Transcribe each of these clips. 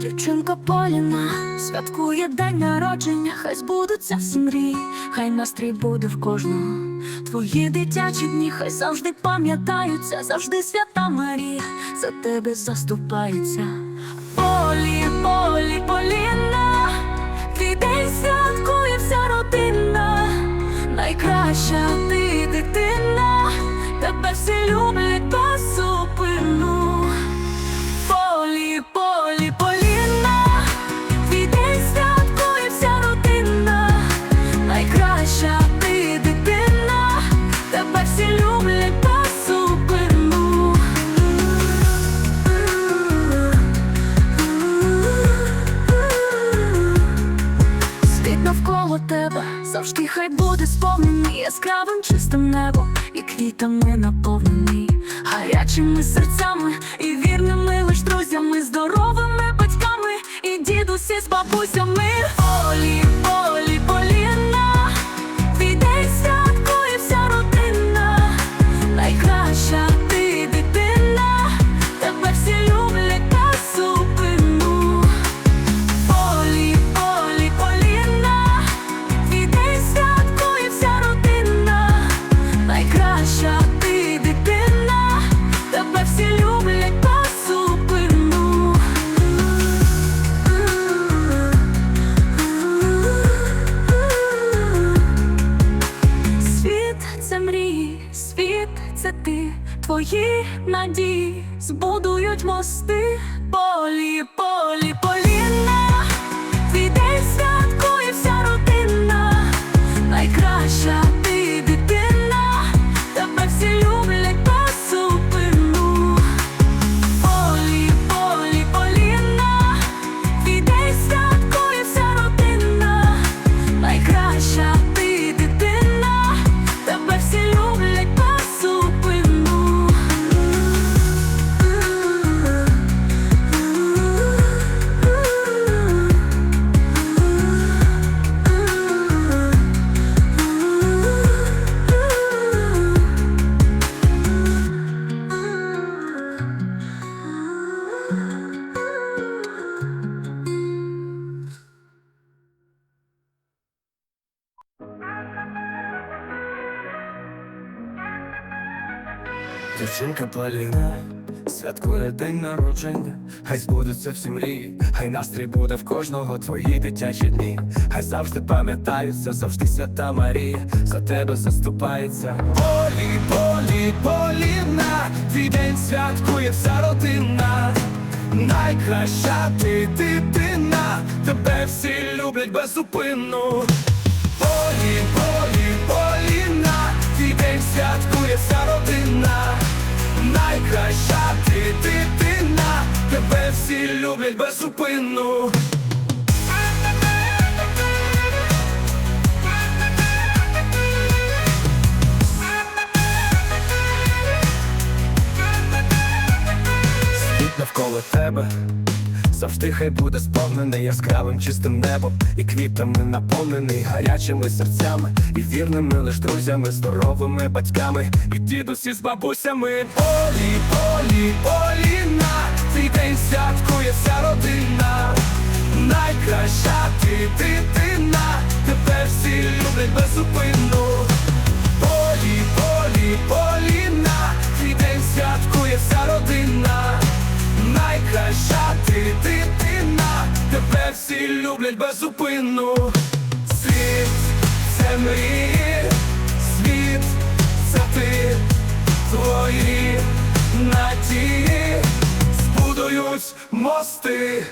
Дівчинка Поліна святкує день народження, хай збудуться всі мрії, хай настрій буде в кожного. Твої дитячі дні, хай завжди пам'ятаються, завжди свята Марія за тебе заступається. Полі, полі, Поліна, твій день тебе всі люблять без зупину. Полі, полі, Поліна, твій день святкує вся родина, найкраща ти дитина, тебе всі люблять без зупину. Світ навколо тебе. Завжди хай буде сповнений яскравим чистим небом квітами наповнений, гарячими серцями і вірними лиш друзями, здоровими батьками і дідусі з бабусями. Олі, ти, твої надії збудують мости, полі, Дівчинка Поліна святкує день народження, хай збудуться всі мрії, хай настрій буде в кожного твої дитячі дні, хай завжди пам'ятаються, завжди свята Марія, за тебе заступається. Полі, полі, Поліна, твій день святкує вся родина, найкраща ти дитина, тебе всі люблять безупинно. Полі, полі, люблять безупинно. Світ навколо тебе завжди хай буде сповнений яскравим чистим небом і квітами наповнений гарячими серцями і вірними лиш друзями, здоровими батьками і дідусі з бабусями. Полі, полі, твій день святкує вся родина, найкраща ти дитина, тебе всі люблять безупинно. Полі, полі, поліна, твій день святкує вся родина, найкраща ти дитина, тебе всі люблять безупинно. Світ це мрії, світ це ти, твої надії збудують мости.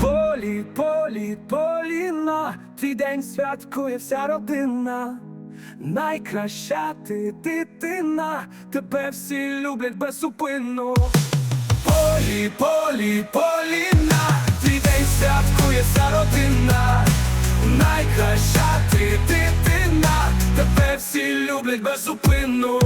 Полі, полі, поліна, твій день святкує вся родина. Найкраща ти дитина, тебе всі люблять безупинно. Полі, полі, поліна, твій день святкує родина. Найкраща ти дитина, тебе всі люблять безупинно.